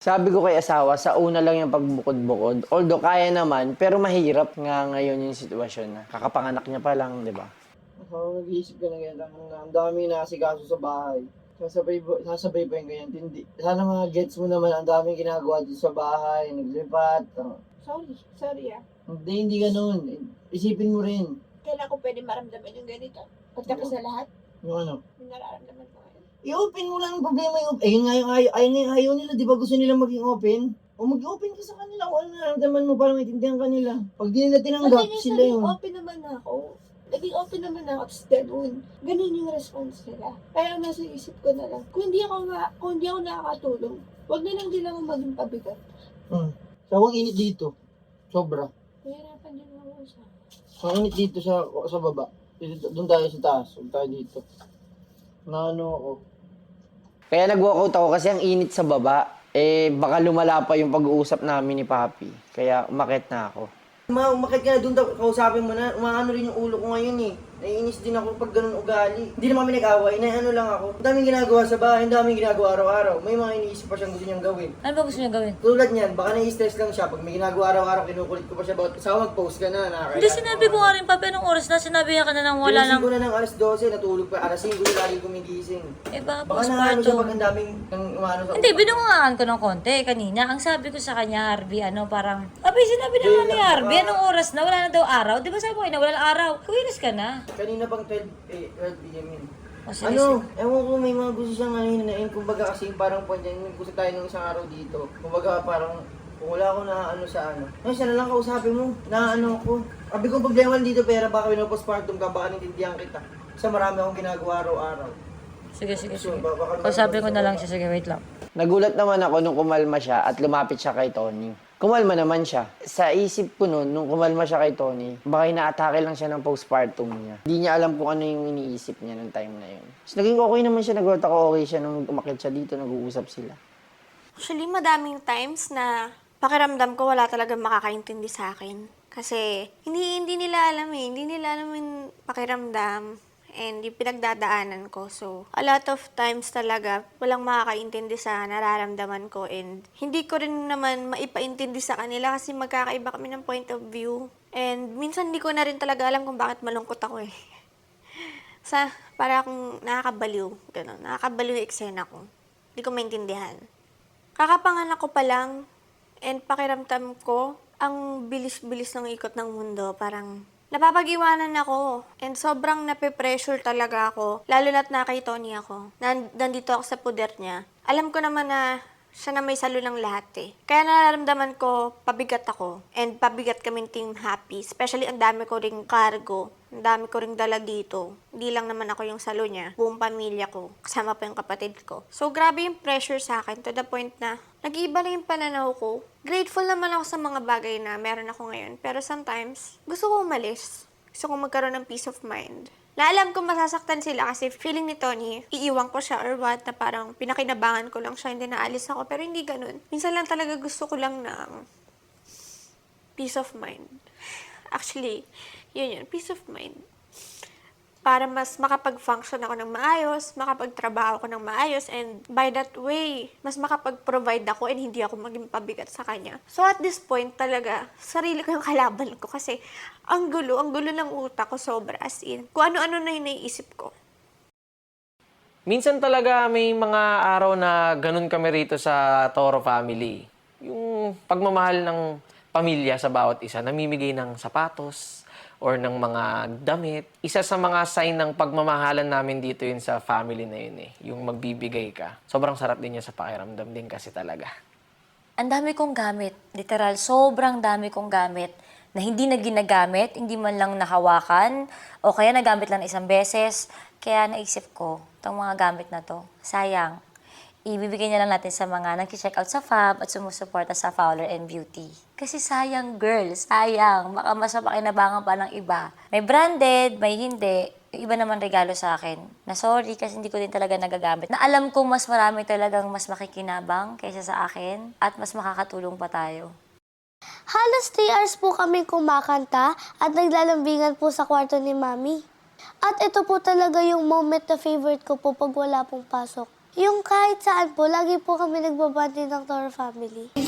Sabi ko kay asawa, sa una lang yung pagbukod-bukod. Although kaya naman, pero mahirap nga ngayon yung sitwasyon na kakapanganak niya pa lang, di ba? Ako nag-iisip ka na ganyan, ang ang dami na asikaso sa bahay. Sasabay, sasabay pa yung ganyan. Hindi, sana mga gets mo naman, ang daming ginagawa dito sa bahay, naglipat. ah. Sorry, sorry ah. Hindi, hindi ganun. Isipin mo rin. Kailan ko pwede maramdaman yung ganito? Pagkapos na lahat, Yung ano. yung nararamdaman ko. I-open mo lang ang problema yung Eh, yun nga yung ayaw, nga yung ayaw nila, di ba gusto nila maging open? O mag-open ka sa kanila kung ano nararamdaman mo para maintindihan kanila. Pag di nila tinanggap, Kasi sila yun. open naman ako. Naging open naman ako, tapos ganun. Ganun yung response nila. Kaya nasa isip ko na lang, kung hindi ako, nga, kung hindi ako nakakatulong, wag na lang din ako maging pabigat. Hmm. Sawang init dito. Sobra. Mahirapan din ako sa... Ang init dito sa sa baba. Dito, doon tayo sa taas. Huwag tayo dito. Na ano ako. Kaya nag-walkout ako kasi ang init sa baba. Eh, baka lumala pa yung pag-uusap namin ni Papi. Kaya umakit na ako. Ma, umakit ka na doon, kausapin mo na. Umaano rin yung ulo ko ngayon eh. Naiinis din ako pag ganun ugali. Hindi naman kami nag-away, na ano lang ako. Ang daming ginagawa sa bahay, ang daming ginagawa araw-araw. May mga iniisip pa siyang gusto niyang gawin. Ano ba gusto niya gawin? Tulad niyan, baka nai-stress lang siya. Pag may ginagawa araw-araw, kinukulit ko pa siya. Bakit kasama mag-post ka na? nakakaya. Hindi, sinabi ko nga rin, papi, anong oras na? Sinabi ka na nang wala Ginising lang. ko na ng alas 12, natulog pa. Alas 5 yung lagi gumigising. Eh, baka Baka naano siya pag ang daming ang umano sa Hindi, binungangaan ko ng konti kanina. Ang sabi ko sa kanya, Harvey, ano, parang, Papi, sinabi naman ni Harvey, anong oras na? Wala na daw araw. Di ba sabi ko, na wala na araw. Kuwinis ka na. Kanina pang 12, eh, 12 p.m. yun. O, sige, Ano, ewan ko may mga gusto siyang ano hinain. Kumbaga kasi parang po dyan, yung gusto tayo nung isang araw dito. Kumbaga parang kung wala ako na ano sa ano. Ay, siya na lang kausapin mo. Na ano ko. Sabi ko problema dito pera baka pinopostpartum ka baka nintindihan kita. Kasi marami akong ginagawa araw-araw. Sige, sige, So, sige. sabi ko na lang siya, sige, wait lang. Nagulat naman ako nung kumalma siya at lumapit siya kay Tony. Kumalma naman siya. Sa isip ko nun, nung kumalma siya kay Tony, baka inaatake lang siya ng postpartum niya. Hindi niya alam kung ano yung iniisip niya nung time na yun. So, naging okay naman siya. Nagulat ako okay siya nung umakit siya dito, nag-uusap sila. Actually, madaming times na pakiramdam ko wala talaga makakaintindi sa akin. Kasi hindi hindi nila alam eh. Hindi nila alam yung pakiramdam and yung pinagdadaanan ko. So, a lot of times talaga walang makakaintindi sa nararamdaman ko and hindi ko rin naman maipaintindi sa kanila kasi magkakaiba kami ng point of view. And minsan hindi ko na rin talaga alam kung bakit malungkot ako eh. Sa, para akong nakakabaliw. Ganun, nakakabaliw yung eksena ko. Hindi ko maintindihan. Kakapanganak ko pa lang, and pakiramdam ko, ang bilis-bilis ng ikot ng mundo. Parang, napapag-iwanan ako. And sobrang nape-pressure talaga ako. Lalo na't na kay Tony ako. Nan- nandito ako sa puder niya. Alam ko naman na siya na may salo ng lahat eh. Kaya nararamdaman ko, pabigat ako. And pabigat kaming team happy. Especially ang dami ko ring cargo. Ang dami ko ring dala dito. Hindi lang naman ako yung salo niya. Buong pamilya ko. Kasama pa yung kapatid ko. So, grabe yung pressure sa akin to the point na nag-iiba na yung pananaw ko. Grateful naman ako sa mga bagay na meron ako ngayon. Pero sometimes, gusto ko umalis. Gusto ko magkaroon ng peace of mind. Na alam ko masasaktan sila kasi feeling ni Tony, iiwan ko siya or what, na parang pinakinabangan ko lang siya, hindi naalis ako. Pero hindi ganun. Minsan lang talaga gusto ko lang ng peace of mind. Actually, yun yun, peace of mind. Para mas makapag-function ako ng maayos, makapagtrabaho ako ng maayos, and by that way, mas makapag-provide ako and hindi ako maging pabigat sa kanya. So at this point talaga, sarili ko yung kalaban ko kasi ang gulo, ang gulo ng utak ko sobra as in. Kung ano-ano na yung naiisip ko. Minsan talaga may mga araw na ganun kami rito sa Toro family. Yung pagmamahal ng pamilya sa bawat isa, namimigay ng sapatos or ng mga damit. Isa sa mga sign ng pagmamahalan namin dito yun sa family na yun eh. Yung magbibigay ka. Sobrang sarap din niya sa pakiramdam din kasi talaga. Ang dami kong gamit. Literal, sobrang dami kong gamit na hindi na ginagamit, hindi man lang nahawakan, o kaya nagamit lang isang beses. Kaya naisip ko, itong mga gamit na to, sayang. Ibibigay niya lang natin sa mga nag-check out sa Fab at sumusuporta sa Fowler and Beauty. Kasi sayang, girl. Sayang. Baka mas mapakinabangan pa ng iba. May branded, may hindi. Iba naman regalo sa akin. Na sorry kasi hindi ko din talaga nagagamit. Na alam ko mas marami talagang mas makikinabang kaysa sa akin at mas makakatulong pa tayo. Halos 3 hours po kami kumakanta at naglalambingan po sa kwarto ni Mami. At ito po talaga yung moment na favorite ko po pag wala pong pasok. Yung kahit saan po, lagi po kami nagbabante ng Toro family.